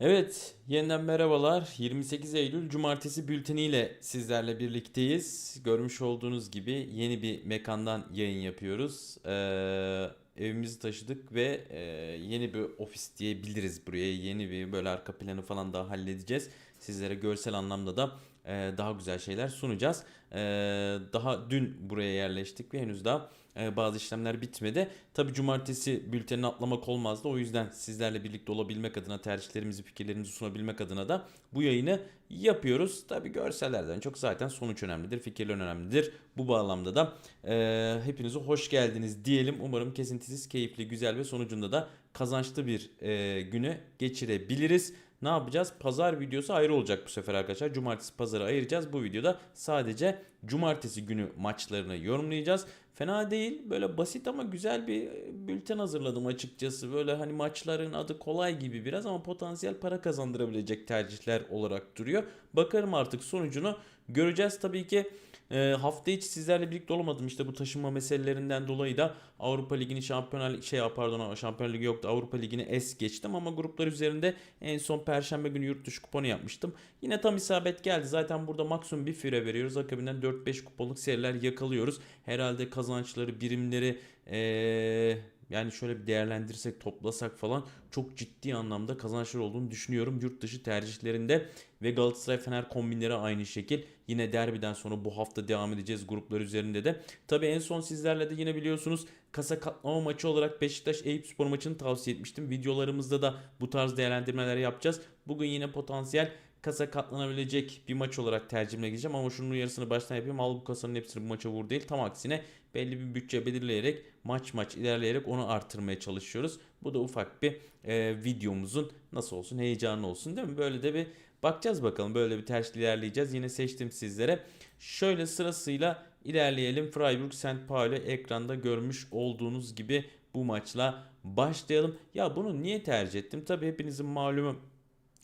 Evet, yeniden merhabalar. 28 Eylül Cumartesi bülteniyle sizlerle birlikteyiz. Görmüş olduğunuz gibi yeni bir mekandan yayın yapıyoruz. Ee, evimizi taşıdık ve e, yeni bir ofis diyebiliriz buraya. Yeni bir böyle arka planı falan daha halledeceğiz. Sizlere görsel anlamda da e, daha güzel şeyler sunacağız. E, daha dün buraya yerleştik ve henüz daha bazı işlemler bitmedi. Tabi cumartesi bültenini atlamak olmazdı. O yüzden sizlerle birlikte olabilmek adına tercihlerimizi, fikirlerimizi sunabilmek adına da bu yayını yapıyoruz. Tabi görsellerden çok zaten sonuç önemlidir, fikirler önemlidir. Bu bağlamda da e, hepinize hoş geldiniz diyelim. Umarım kesintisiz, keyifli, güzel ve sonucunda da kazançlı bir e, günü geçirebiliriz. Ne yapacağız? Pazar videosu ayrı olacak bu sefer arkadaşlar. Cumartesi pazarı ayıracağız. Bu videoda sadece cumartesi günü maçlarını yorumlayacağız. Fena değil. Böyle basit ama güzel bir bülten hazırladım açıkçası. Böyle hani maçların adı kolay gibi biraz ama potansiyel para kazandırabilecek tercihler olarak duruyor. Bakarım artık sonucunu göreceğiz. Tabii ki e, hafta içi sizlerle birlikte olamadım. İşte bu taşınma meselelerinden dolayı da Avrupa Ligi'ni Şampiyonlar şey pardon Şampiyonlar Ligi yoktu. Avrupa Ligi'ni es geçtim ama gruplar üzerinde en son perşembe günü yurt dışı kuponu yapmıştım. Yine tam isabet geldi. Zaten burada maksimum bir fire veriyoruz. Akabinden 4-5 kuponluk seriler yakalıyoruz. Herhalde kazançları, birimleri ee, yani şöyle bir değerlendirsek, toplasak falan çok ciddi anlamda kazançlar olduğunu düşünüyorum yurt dışı tercihlerinde ve Galatasaray Fener kombinleri aynı şekil. Yine derbiden sonra bu hafta devam edeceğiz gruplar üzerinde de. Tabii en son sizlerle de yine biliyorsunuz kasa katlama maçı olarak Beşiktaş Eyüp Spor maçını tavsiye etmiştim. Videolarımızda da bu tarz değerlendirmeler yapacağız. Bugün yine potansiyel kasa katlanabilecek bir maç olarak tercihimle gideceğim ama şunun uyarısını baştan yapayım. Al bu kasanın hepsini bu maça vur değil. Tam aksine belli bir bütçe belirleyerek maç maç ilerleyerek onu arttırmaya çalışıyoruz. Bu da ufak bir e, videomuzun nasıl olsun heyecanlı olsun değil mi? Böyle de bir bakacağız bakalım. Böyle bir ters ilerleyeceğiz. Yine seçtim sizlere. Şöyle sırasıyla ilerleyelim. Freiburg St. Pauli ekranda görmüş olduğunuz gibi bu maçla başlayalım. Ya bunu niye tercih ettim? Tabii hepinizin malumu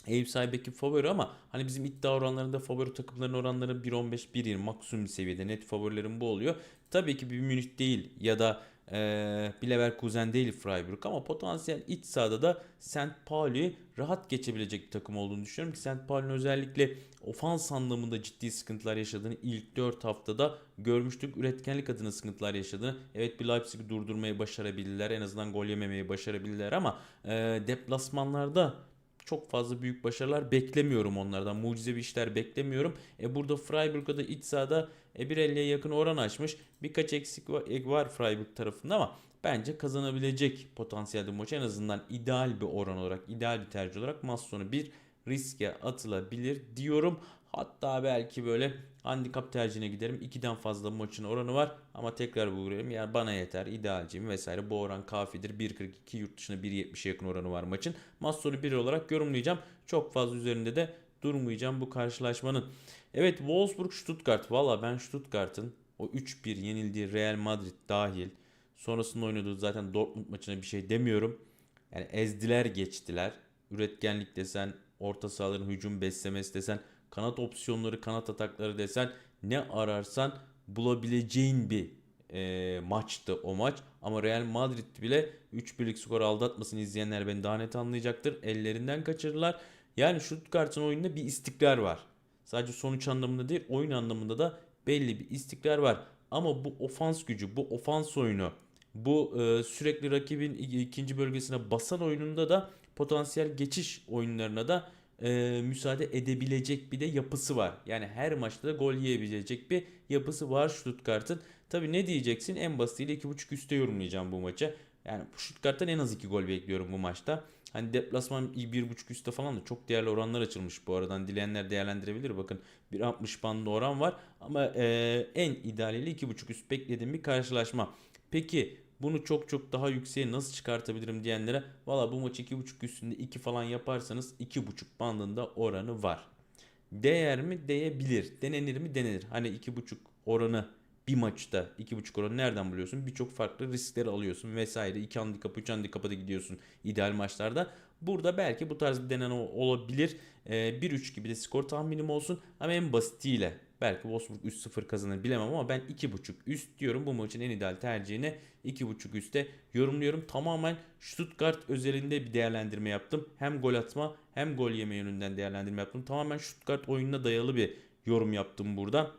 Eyüp sahibeki favori ama hani bizim iddia oranlarında favori takımların oranları 1.15 1.20 maksimum seviyede net favorilerim bu oluyor. Tabii ki bir Münih değil ya da ee, bir Leverkusen değil Freiburg ama potansiyel iç sahada da St. Pauli rahat geçebilecek bir takım olduğunu düşünüyorum ki St. Pauli'nin özellikle ofans anlamında ciddi sıkıntılar yaşadığını ilk 4 haftada görmüştük. Üretkenlik adına sıkıntılar yaşadığını. Evet bir Leipzig'i durdurmayı başarabildiler. En azından gol yememeyi başarabildiler ama e, deplasmanlarda çok fazla büyük başarılar beklemiyorum onlardan. Mucizevi işler beklemiyorum. E burada Freiburg'a da iç sahada e 1.50'ye yakın oran açmış. Birkaç eksik var, Freiburg tarafında ama bence kazanabilecek potansiyelde maç en azından ideal bir oran olarak, ideal bir tercih olarak maç sonu bir riske atılabilir diyorum. Hatta belki böyle handikap tercihine giderim. 2'den fazla maçın oranı var ama tekrar vurayım. Yani bana yeter. idealciyim vesaire. Bu oran kafidir. 1.42 yurt dışına 1.70'e yakın oranı var maçın. Maç sonu 1 olarak yorumlayacağım. Çok fazla üzerinde de durmayacağım bu karşılaşmanın. Evet Wolfsburg Stuttgart. Valla ben Stuttgart'ın o 3-1 yenildiği Real Madrid dahil sonrasında oynadığı zaten Dortmund maçına bir şey demiyorum. Yani ezdiler geçtiler. Üretkenlik desen, orta sahaların hücum beslemesi desen, kanat opsiyonları, kanat atakları desen ne ararsan bulabileceğin bir e, maçtı o maç. Ama Real Madrid bile 3-1'lik skor aldatmasın izleyenler beni daha net anlayacaktır. Ellerinden kaçırdılar. Yani Stuttgart'ın oyununda bir istikrar var. Sadece sonuç anlamında değil oyun anlamında da belli bir istikrar var. Ama bu ofans gücü, bu ofans oyunu, bu e, sürekli rakibin ikinci bölgesine basan oyununda da potansiyel geçiş oyunlarına da e, müsaade edebilecek bir de yapısı var. Yani her maçta da gol yiyebilecek bir yapısı var Stuttgart'ın. Tabi ne diyeceksin? En basitiyle 2.5 üstte yorumlayacağım bu maçı. Yani Stuttgart'tan en az 2 gol bekliyorum bu maçta. Hani deplasman 1.5 üstte falan da çok değerli oranlar açılmış bu aradan. Dileyenler değerlendirebilir. Bakın 1.60 bandında oran var. Ama e, en idealiyle 2.5 üst beklediğim bir karşılaşma. Peki bunu çok çok daha yükseğe nasıl çıkartabilirim diyenlere valla bu maçı 2.5 üstünde 2 falan yaparsanız 2.5 bandında oranı var. Değer mi? Değebilir. Denenir mi? Denenir. Hani 2.5 oranı bir maçta 2.5 oranı nereden buluyorsun? Birçok farklı riskleri alıyorsun vesaire. 2 handikap 3 handikapa da gidiyorsun ideal maçlarda. Burada belki bu tarz bir deneme olabilir. Ee, 1-3 gibi de skor tahminim olsun. Ama en basitiyle Belki Wolfsburg 3-0 kazanır bilemem ama ben 2.5 üst diyorum. Bu maçın en ideal tercihini 2.5 üste yorumluyorum. Tamamen Stuttgart özelinde bir değerlendirme yaptım. Hem gol atma hem gol yeme yönünden değerlendirme yaptım. Tamamen Stuttgart oyununa dayalı bir yorum yaptım burada.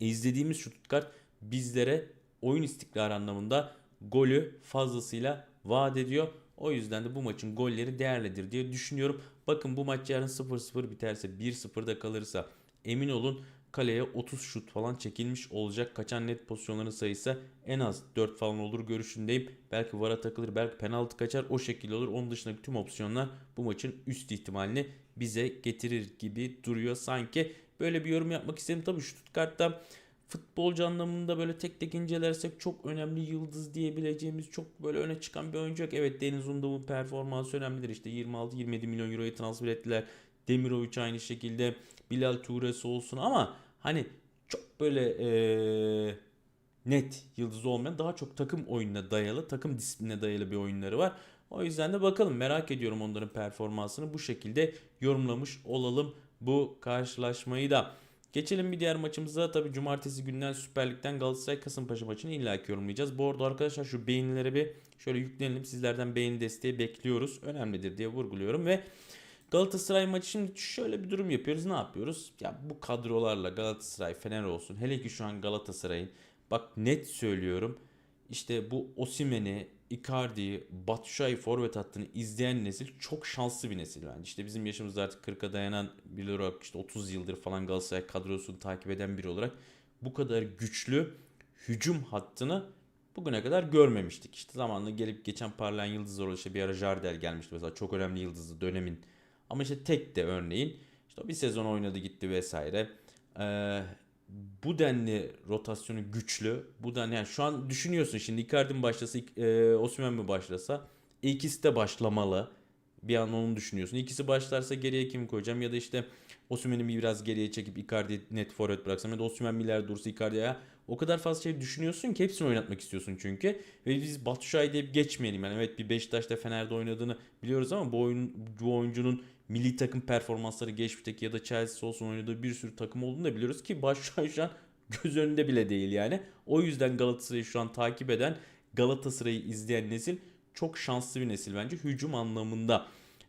İzlediğimiz Stuttgart bizlere oyun istikrarı anlamında golü fazlasıyla vaat ediyor. O yüzden de bu maçın golleri değerlidir diye düşünüyorum. Bakın bu maç yarın 0-0 biterse 1-0'da kalırsa emin olun kaleye 30 şut falan çekilmiş olacak. Kaçan net pozisyonların sayısı en az 4 falan olur görüşündeyim. Belki vara takılır, belki penaltı kaçar o şekilde olur. Onun dışındaki tüm opsiyonlar bu maçın üst ihtimalini bize getirir gibi duruyor sanki. Böyle bir yorum yapmak istedim. Tabii Stuttgart'ta futbolcu anlamında böyle tek tek incelersek çok önemli yıldız diyebileceğimiz çok böyle öne çıkan bir oyuncu yok. Evet Deniz Undav'ın performansı önemlidir. İşte 26-27 milyon euroya transfer ettiler. Demirovic aynı şekilde. Bilal Touresi olsun ama hani çok böyle eee, net yıldız olmayan daha çok takım oyununa dayalı, takım disipline dayalı bir oyunları var. O yüzden de bakalım merak ediyorum onların performansını bu şekilde yorumlamış olalım bu karşılaşmayı da. Geçelim bir diğer maçımıza. Tabi cumartesi günden Süper Lig'den Galatasaray Kasımpaşa maçını illaki yorumlayacağız. Bu arada arkadaşlar şu beğenilere bir şöyle yüklenelim. Sizlerden beğeni desteği bekliyoruz. Önemlidir diye vurguluyorum ve Galatasaray maçı şimdi şöyle bir durum yapıyoruz. Ne yapıyoruz? Ya bu kadrolarla Galatasaray, Fener olsun. Hele ki şu an Galatasaray'ın bak net söylüyorum. İşte bu Osimhen'i, Icardi'yi, Batshuayi forvet hattını izleyen nesil çok şanslı bir nesil bence. İşte bizim yaşımızda artık 40'a dayanan biri olarak işte 30 yıldır falan Galatasaray kadrosunu takip eden biri olarak bu kadar güçlü hücum hattını bugüne kadar görmemiştik. İşte zamanla gelip geçen parlayan yıldızlar oldu. Bir ara Jardel gelmişti mesela çok önemli yıldızı dönemin. Ama işte tek de örneğin işte bir sezon oynadı gitti vesaire. Ee, bu denli rotasyonu güçlü. Bu denli yani şu an düşünüyorsun şimdi Icardi mi başlasa e, Osimhen mi başlasa ikisi de başlamalı. Bir an onu düşünüyorsun. İkisi başlarsa geriye kim koyacağım ya da işte Osimhen'i bir biraz geriye çekip Icardi net forvet bıraksam ya da Osimhen ileride dursa Icardi'ye o kadar fazla şey düşünüyorsun ki hepsini oynatmak istiyorsun çünkü. Ve biz Batshuayi deyip geçmeyelim. Yani evet bir Beşiktaş'ta Fener'de oynadığını biliyoruz ama bu, oyun, bu oyuncunun milli takım performansları geçmişteki ya da Chelsea olsun oynadığı bir sürü takım olduğunu da biliyoruz ki Batshuayi şu an göz önünde bile değil yani. O yüzden Galatasaray'ı şu an takip eden Galatasaray'ı izleyen nesil çok şanslı bir nesil bence hücum anlamında.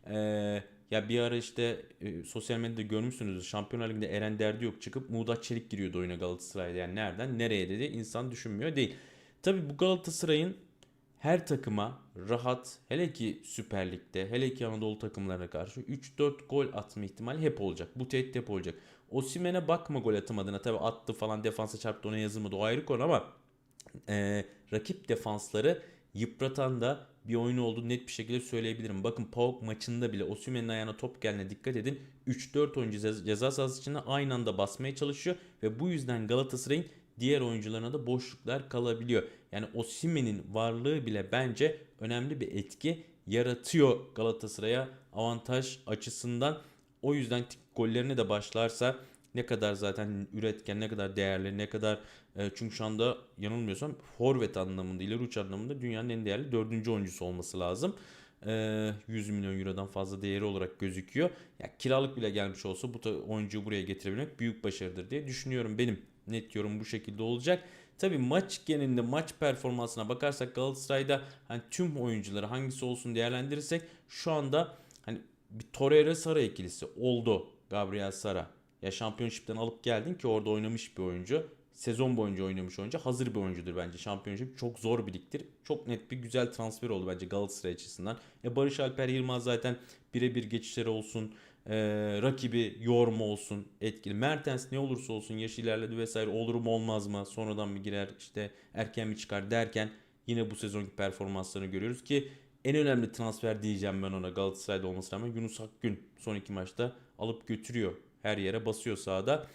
Ee, ya bir ara işte e, sosyal medyada görmüşsünüz Şampiyonlar Ligi'nde Eren Derdi yok çıkıp Muğdat Çelik giriyordu oyuna Galatasaray'da. Yani nereden nereye dedi insan düşünmüyor değil. Tabi bu Galatasaray'ın her takıma rahat hele ki Süper Lig'de hele ki Anadolu takımlarına karşı 3-4 gol atma ihtimali hep olacak. Bu tehdit hep olacak. Osimhen'e bakma gol atamadığına tabi attı falan defansa çarptı ona yazılmadı o ayrı konu ama e, rakip defansları yıpratan da bir oyun olduğunu net bir şekilde söyleyebilirim. Bakın PAOK maçında bile Osimhen'in ayağına top gelene dikkat edin. 3-4 oyuncu ceza sahası içinde aynı anda basmaya çalışıyor ve bu yüzden Galatasaray'ın diğer oyuncularına da boşluklar kalabiliyor. Yani Osimhen'in varlığı bile bence önemli bir etki yaratıyor Galatasaray'a avantaj açısından. O yüzden gollerine de başlarsa ne kadar zaten üretken, ne kadar değerli, ne kadar e, çünkü şu anda yanılmıyorsam forvet anlamında, ileri uç anlamında dünyanın en değerli dördüncü oyuncusu olması lazım. E, 100 milyon eurodan fazla değeri olarak gözüküyor. Ya kiralık bile gelmiş olsa bu oyuncuyu buraya getirebilmek büyük başarıdır diye düşünüyorum. Benim net yorum bu şekilde olacak. Tabi maç genelinde maç performansına bakarsak Galatasaray'da hani tüm oyuncuları hangisi olsun değerlendirirsek şu anda hani bir Torreira Sara ikilisi oldu Gabriel Sara. Ya şampiyonşipten alıp geldin ki orada oynamış bir oyuncu. Sezon boyunca oynamış oyuncu. Hazır bir oyuncudur bence. Şampiyonşip çok zor bir ligdir. Çok net bir güzel transfer oldu bence Galatasaray açısından. E Barış Alper Yılmaz zaten birebir geçişleri olsun. E, rakibi yorma olsun etkili. Mertens ne olursa olsun yaş ilerledi vesaire olur mu olmaz mı? Sonradan mı girer işte erken mi çıkar derken yine bu sezonki performanslarını görüyoruz ki en önemli transfer diyeceğim ben ona Galatasaray'da olması rağmen Yunus Akgün son iki maçta alıp götürüyor her yere basıyor sahada.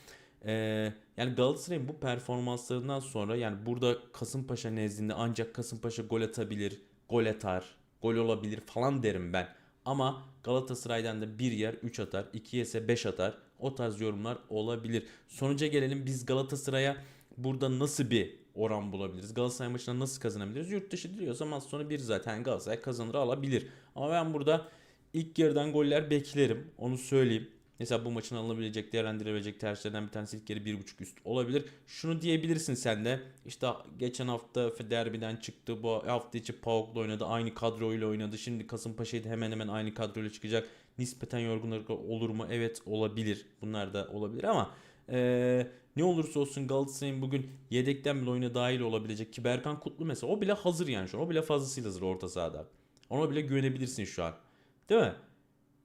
Ee, yani Galatasaray'ın bu performanslarından sonra yani burada Kasımpaşa nezdinde ancak Kasımpaşa gol atabilir, gol atar, gol olabilir falan derim ben. Ama Galatasaray'dan da bir yer 3 atar, 2 ise 5 atar. O tarz yorumlar olabilir. Sonuca gelelim biz Galatasaray'a burada nasıl bir oran bulabiliriz? Galatasaray maçına nasıl kazanabiliriz? Yurt dışı diyorsa maç sonu bir zaten Galatasaray kazanır alabilir. Ama ben burada ilk yarıdan goller beklerim. Onu söyleyeyim. Mesela bu maçın alınabilecek, değerlendirebilecek tercihlerden bir tanesi ilk yarı 1.5 üst olabilir. Şunu diyebilirsin sen de. İşte geçen hafta derbiden çıktı. Bu hafta içi PAOK'la oynadı. Aynı kadroyla oynadı. Şimdi Kasımpaşa'yı hemen hemen aynı kadroyla çıkacak. Nispeten yorgunluk olur mu? Evet olabilir. Bunlar da olabilir ama eee, ne olursa olsun Galatasaray'ın bugün yedekten bile oyuna dahil olabilecek ki Berkan Kutlu mesela o bile hazır yani şu an. O bile fazlasıyla hazır orta sahada. Ona bile güvenebilirsin şu an. Değil mi?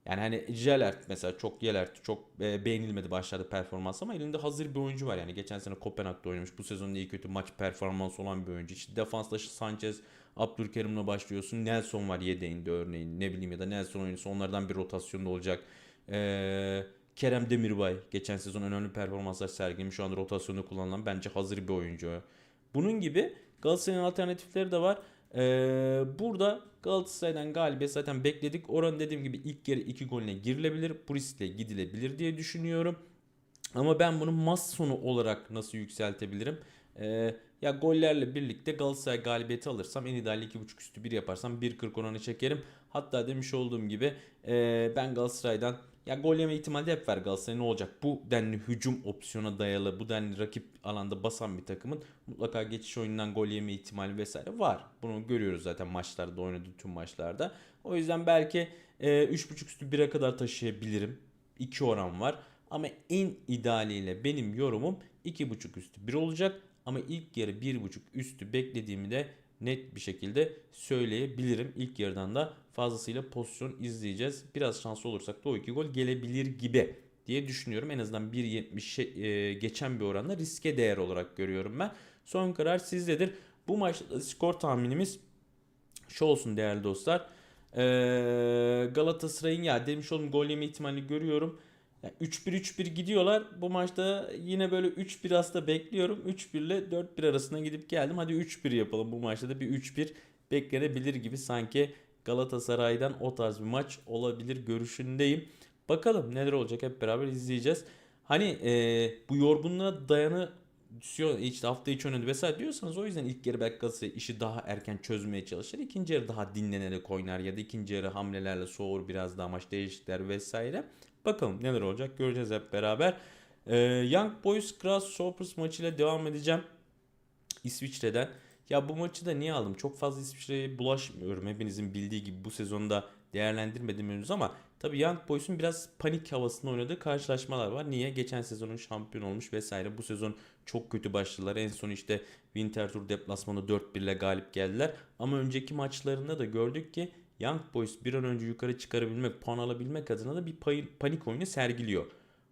Yani hani Jelert mesela çok Jelert çok e, beğenilmedi başlarda performans ama elinde hazır bir oyuncu var yani. Geçen sene Kopenhag'da oynamış. Bu sezonun iyi kötü maç performansı olan bir oyuncu. İşte defansta Sanchez, Abdülkerim'le başlıyorsun. Nelson var yedeğinde örneğin. Ne bileyim ya da Nelson oyuncusu onlardan bir rotasyonda olacak. Ee, Kerem Demirbay geçen sezon önemli performanslar sergilemiş. Şu an rotasyonda kullanılan bence hazır bir oyuncu. Bunun gibi Galatasaray'ın alternatifleri de var. Ee, burada Galatasaray'dan galibiyet zaten bekledik. Oran dediğim gibi ilk yarı 2 golüne girilebilir. Bu riskle gidilebilir diye düşünüyorum. Ama ben bunu maç sonu olarak nasıl yükseltebilirim? Ee, ya gollerle birlikte Galatasaray galibiyeti alırsam en ideali 2.5 üstü 1 yaparsam 1.40 oranı çekerim. Hatta demiş olduğum gibi e, ben Galatasaray'dan ya gol yeme ihtimali de hep var Galatasaray ne olacak? Bu denli hücum opsiyona dayalı, bu denli rakip alanda basan bir takımın mutlaka geçiş oyunundan gol yeme ihtimali vesaire var. Bunu görüyoruz zaten maçlarda oynadığı tüm maçlarda. O yüzden belki e, 3.5 üstü 1'e kadar taşıyabilirim. 2 oran var. Ama en idealiyle benim yorumum 2.5 üstü 1 olacak. Ama ilk yarı 1.5 üstü beklediğimi de net bir şekilde söyleyebilirim. İlk yarıdan da fazlasıyla pozisyon izleyeceğiz. Biraz şanslı olursak da o iki gol gelebilir gibi diye düşünüyorum. En azından 1.70 e, geçen bir oranla riske değer olarak görüyorum ben. Son karar sizdedir. Bu maçta skor tahminimiz şu olsun değerli dostlar. Ee, Galatasaray'ın ya demiş oldum gol yeme ihtimalini görüyorum. Yani 3-1-3-1 gidiyorlar. Bu maçta yine böyle 3-1 aslında bekliyorum. 3-1 ile 4-1 arasında gidip geldim. Hadi 3-1 yapalım. Bu maçta da bir 3-1 beklenebilir gibi sanki Galatasaray'dan o tarz bir maç olabilir görüşündeyim. Bakalım neler olacak hep beraber izleyeceğiz. Hani e, bu yorgunluğa dayanı düşüyor işte hafta içi oynadı vesaire diyorsanız o yüzden ilk yarı belki işi daha erken çözmeye çalışır. İkinci yarı daha dinlenerek oynar ya da ikinci yarı hamlelerle soğur biraz daha maç değişiklikler vesaire. Bakalım neler olacak göreceğiz hep beraber. Ee, Young Boys Grasshoppers maçıyla devam edeceğim. İsviçre'den. Ya bu maçı da niye aldım? Çok fazla İsviçre'ye bulaşmıyorum. Hepinizin bildiği gibi bu sezonda değerlendirmedim henüz ama tabii Young Boys'un biraz panik havasında oynadığı karşılaşmalar var. Niye? Geçen sezonun şampiyon olmuş vesaire. Bu sezon çok kötü başladılar. En son işte Winterthur deplasmanı 4-1 ile galip geldiler. Ama önceki maçlarında da gördük ki Young Boys bir an önce yukarı çıkarabilmek, puan alabilmek adına da bir panik oyunu sergiliyor.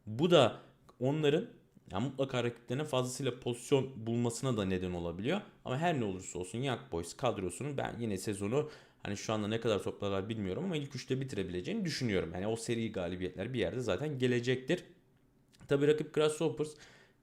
Bu da onların ya mutlaka rakiplerine fazlasıyla pozisyon bulmasına da neden olabiliyor. Ama her ne olursa olsun Young Boys kadrosunun ben yine sezonu hani şu anda ne kadar toplarlar bilmiyorum ama ilk üçte bitirebileceğini düşünüyorum. Yani o seri galibiyetler bir yerde zaten gelecektir. Tabii rakip Grasshoppers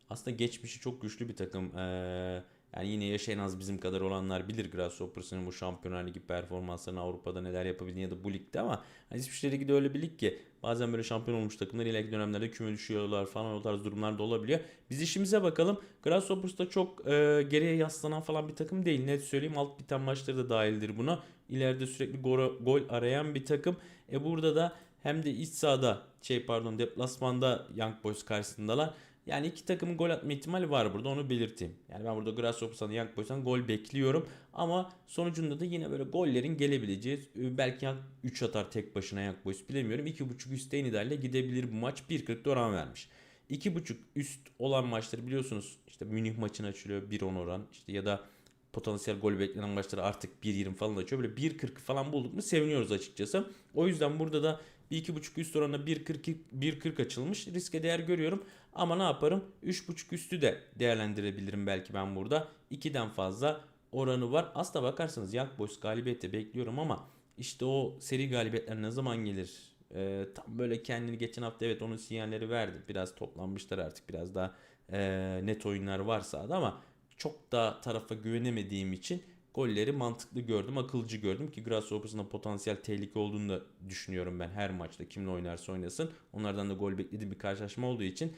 aslında geçmişi çok güçlü bir takım. Ee, yani yine yaşı en az bizim kadar olanlar bilir Grasshoppers'ın bu Şampiyonlar Ligi performanslarını Avrupa'da neler yapabildiğini ya da bu ligde ama hani İsviçre Ligi de öyle bir lig ki bazen böyle şampiyon olmuş takımlar ileriki dönemlerde küme düşüyorlar falan o tarz durumlar da olabiliyor. Biz işimize bakalım. Grasshoppers da çok e, geriye yaslanan falan bir takım değil. Net söyleyeyim alt biten maçları da dahildir buna. İleride sürekli gol, gol arayan bir takım. E burada da hem de iç sahada şey pardon deplasmanda Young Boys karşısındalar. Yani iki takımın gol atma ihtimali var burada onu belirteyim. Yani ben burada Grasshoppers'tan Young Boys'tan gol bekliyorum. Ama sonucunda da yine böyle gollerin gelebileceği e, belki 3 atar tek başına Young Boys bilemiyorum. 2.5 üstte idealle gidebilir bu maç. 1.40'da oran vermiş. 2.5 üst olan maçları biliyorsunuz işte Münih maçın açılıyor 1.10 oran işte ya da potansiyel gol beklenen maçları artık 1.20 falan açıyor. Böyle 1.40 falan bulduk mu seviniyoruz açıkçası. O yüzden burada da 2.5 üst oranla 1.40 1.40 açılmış. Riske değer görüyorum. Ama ne yaparım? 3.5 üstü de değerlendirebilirim belki ben burada. 2'den fazla oranı var. Aslına bakarsanız Young Boys galibiyette bekliyorum ama işte o seri galibiyetler ne zaman gelir? Ee, tam böyle kendini geçen hafta evet onun sinyalleri verdi. Biraz toplanmışlar artık. Biraz daha e, net oyunlar var sahada ama çok da tarafa güvenemediğim için golleri mantıklı gördüm, akılcı gördüm ki Grasshoppers'ın potansiyel tehlike olduğunu da düşünüyorum ben her maçta kimle oynarsa oynasın. Onlardan da gol beklediğim bir karşılaşma olduğu için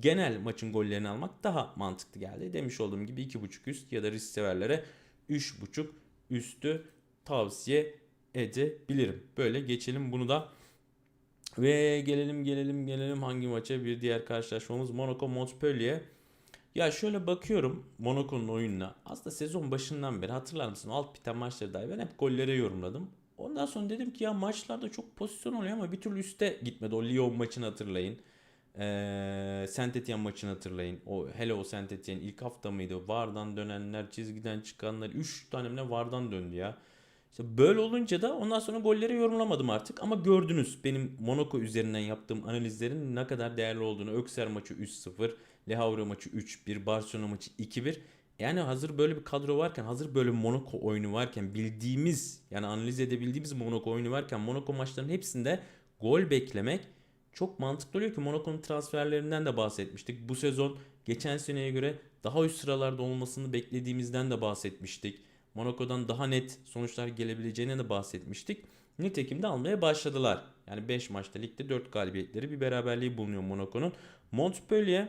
genel maçın gollerini almak daha mantıklı geldi. Demiş olduğum gibi 2.5 üst ya da risk severlere 3.5 üstü tavsiye edebilirim. Böyle geçelim bunu da Ve gelelim gelelim gelelim hangi maça? Bir diğer karşılaşmamız Monaco Montpellier. Ya şöyle bakıyorum Monaco'nun oyununa. Aslında sezon başından beri hatırlar mısın? Alt biten maçları dahi ben hep gollere yorumladım. Ondan sonra dedim ki ya maçlarda çok pozisyon oluyor ama bir türlü üste gitmedi. O Lyon maçını hatırlayın. Ee, maçını hatırlayın. O hele o Saint ilk hafta mıydı? Vardan dönenler, çizgiden çıkanlar 3 tane ne Vardan döndü ya. İşte böyle olunca da ondan sonra golleri yorumlamadım artık ama gördünüz benim Monaco üzerinden yaptığım analizlerin ne kadar değerli olduğunu. Ökser maçı 3-0, Le Havre maçı 3-1, Barcelona maçı 2-1. Yani hazır böyle bir kadro varken, hazır böyle Monaco oyunu varken, bildiğimiz yani analiz edebildiğimiz Monaco oyunu varken Monaco maçlarının hepsinde gol beklemek çok mantıklı oluyor ki Monaco'nun transferlerinden de bahsetmiştik. Bu sezon geçen seneye göre daha üst sıralarda olmasını beklediğimizden de bahsetmiştik. Monaco'dan daha net sonuçlar gelebileceğine de bahsetmiştik. Nitekim de almaya başladılar. Yani 5 maçta ligde 4 galibiyetleri bir beraberliği bulunuyor Monaco'nun. Montpellier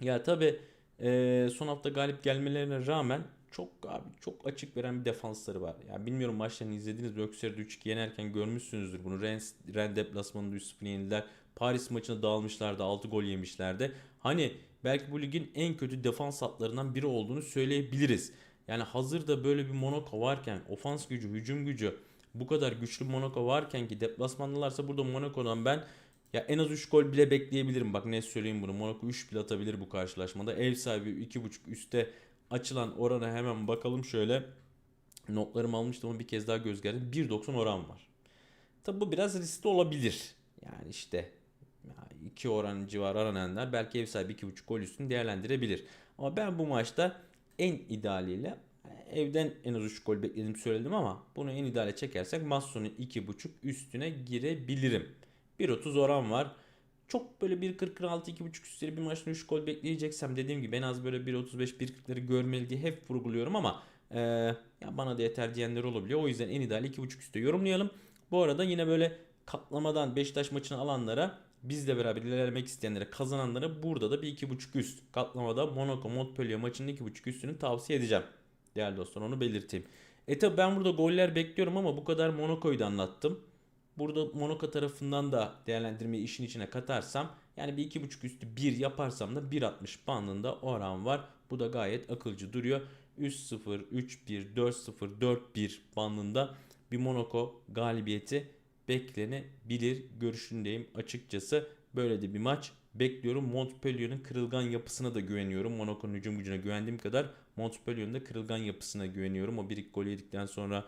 ya tabi son hafta galip gelmelerine rağmen çok abi çok açık veren bir defansları var. Yani bilmiyorum maçlarını izlediniz mi? Öksür'de 3-2 yenerken görmüşsünüzdür bunu. Rennes, Rennes deplasmanında 3-0 yenildiler. Paris maçını dağılmışlardı. 6 gol yemişlerdi. Hani belki bu ligin en kötü defans hatlarından biri olduğunu söyleyebiliriz. Yani hazırda böyle bir Monaco varken ofans gücü, hücum gücü bu kadar güçlü Monaco varken ki deplasmanlılarsa burada Monaco'dan ben ya en az 3 gol bile bekleyebilirim. Bak ne söyleyeyim bunu. Monaco 3 bile atabilir bu karşılaşmada. Ev sahibi 2.5 üstte açılan orana hemen bakalım şöyle. Notlarımı almıştım ama bir kez daha göz geldi. 1.90 oran var. Tabi bu biraz riskli olabilir. Yani işte 2 oran civarı arananlar belki ev sahibi 2.5 gol üstünü değerlendirebilir. Ama ben bu maçta en idealiyle evden en az 3 gol beklediğimi söyledim ama bunu en ideale çekersek Masson'un 2.5 üstüne girebilirim. 1.30 oran var. Çok böyle 1.40-1.46 2.5 üstleri bir maçta 3 gol bekleyeceksem dediğim gibi en az böyle 1.35-1.40'ları görmeli diye hep vurguluyorum ama e, ya bana da yeter diyenler olabiliyor. O yüzden en ideal 2.5 üstte yorumlayalım. Bu arada yine böyle katlamadan Beşiktaş maçını alanlara bizle beraber ilerlemek isteyenlere kazananlara burada da bir 2.5 üst katlamada Monaco Montpellier maçının 2.5 üstünü tavsiye edeceğim. Değerli dostlar onu belirteyim. E tabi ben burada goller bekliyorum ama bu kadar Monaco'yu da anlattım. Burada Monaco tarafından da değerlendirmeyi işin içine katarsam yani bir 2.5 üstü 1 yaparsam da 1.60 bandında oran var. Bu da gayet akılcı duruyor. 3-0, 3-1, 4-0, 4-1 bandında bir Monaco galibiyeti beklenebilir görüşündeyim açıkçası. Böyle de bir maç bekliyorum. Montpellier'in kırılgan yapısına da güveniyorum. Monaco'nun hücum gücüne güvendiğim kadar Montpellier'in de kırılgan yapısına güveniyorum. O bir iki gol yedikten sonra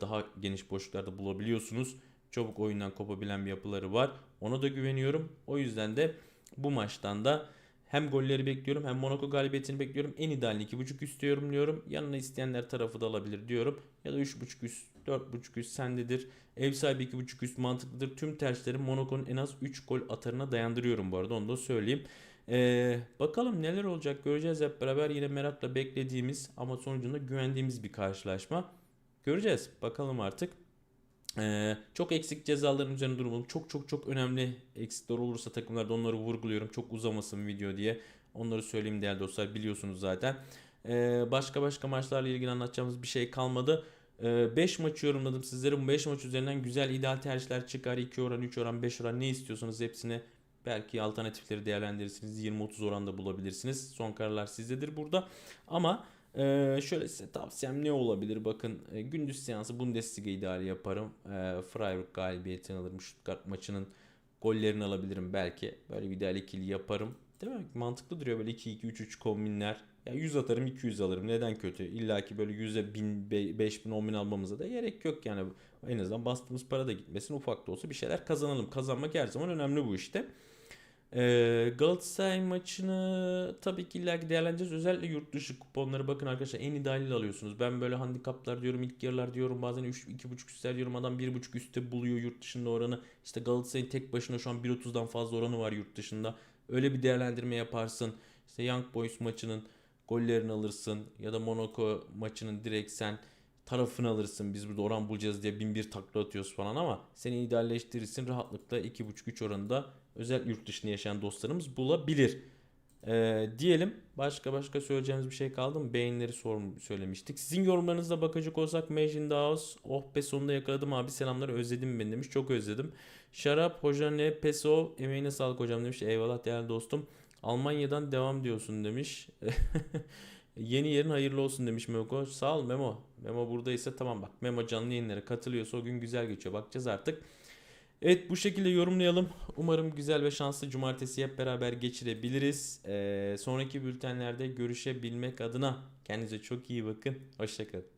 daha geniş boşluklarda bulabiliyorsunuz. Çabuk oyundan kopabilen bir yapıları var. Ona da güveniyorum. O yüzden de bu maçtan da hem golleri bekliyorum hem Monaco galibiyetini bekliyorum. En idealini 2.5 üstü yorumluyorum. Yanına isteyenler tarafı da alabilir diyorum. Ya da 3.5 üst, 4.5 üst sendedir. Ev sahibi 2.5 üst mantıklıdır. Tüm tercihleri Monaco'nun en az 3 gol atarına dayandırıyorum bu arada onu da söyleyeyim. Ee, bakalım neler olacak göreceğiz hep beraber. Yine merakla beklediğimiz ama sonucunda güvendiğimiz bir karşılaşma. Göreceğiz bakalım artık. Ee, çok eksik cezaların üzerine durmalım. Çok çok çok önemli eksikler olursa takımlarda onları vurguluyorum. Çok uzamasın video diye. Onları söyleyeyim değerli dostlar biliyorsunuz zaten. Ee, başka başka maçlarla ilgili anlatacağımız bir şey kalmadı. 5 ee, maçı yorumladım sizlere. Bu 5 maç üzerinden güzel ideal tercihler çıkar. 2 oran, 3 oran, 5 oran ne istiyorsanız hepsini belki alternatifleri değerlendirirsiniz. 20-30 oranda bulabilirsiniz. Son kararlar sizdedir burada. Ama ee, şöyle size tavsiyem ne olabilir? Bakın e, gündüz seansı Bundesliga ideali yaparım. E, Freiburg galibiyetini alırım. Stuttgart maçının gollerini alabilirim belki. Böyle bir ideal ikili yaparım. Değil mi? Mantıklı duruyor böyle 2-2-3-3 kombinler. Ya 100 atarım 200 alırım. Neden kötü? İlla ki böyle 100'e 1000, 5000, 10.000 almamıza da gerek yok yani. En azından bastığımız para da gitmesin. Ufak da olsa bir şeyler kazanalım. Kazanmak her zaman önemli bu işte. Ee, Galatasaray maçını tabii ki illa değerlendireceğiz. Özellikle yurt dışı kuponları bakın arkadaşlar en idealiyle alıyorsunuz. Ben böyle handikaplar diyorum, ilk yarılar diyorum, bazen 3 2.5 üstler diyorum. Adam 1.5 üstte buluyor yurt dışında oranı. İşte Galatasaray'ın tek başına şu an 1.30'dan fazla oranı var yurt dışında. Öyle bir değerlendirme yaparsın. İşte Young Boys maçının gollerini alırsın ya da Monaco maçının direkt sen tarafını alırsın. Biz burada oran bulacağız diye bin bir takla atıyoruz falan ama seni idealleştirirsin rahatlıkla 2.5-3 oranında özel yurt dışında yaşayan dostlarımız bulabilir. Ee, diyelim başka başka söyleyeceğimiz bir şey kaldı mı? Beğenileri sor, söylemiştik. Sizin yorumlarınıza bakacak olsak Mage in the House. Oh be sonunda yakaladım abi selamlar özledim beni demiş. Çok özledim. Şarap Hojane Peso emeğine sağlık hocam demiş. Eyvallah değerli dostum. Almanya'dan devam diyorsun demiş. Yeni yerin hayırlı olsun demiş Memo. Sağ ol Memo. Memo buradaysa tamam bak. Memo canlı yayınlara katılıyorsa o gün güzel geçiyor. Bakacağız artık. Evet bu şekilde yorumlayalım. Umarım güzel ve şanslı cumartesi hep beraber geçirebiliriz. Ee, sonraki bültenlerde görüşebilmek adına kendinize çok iyi bakın. Hoşçakalın.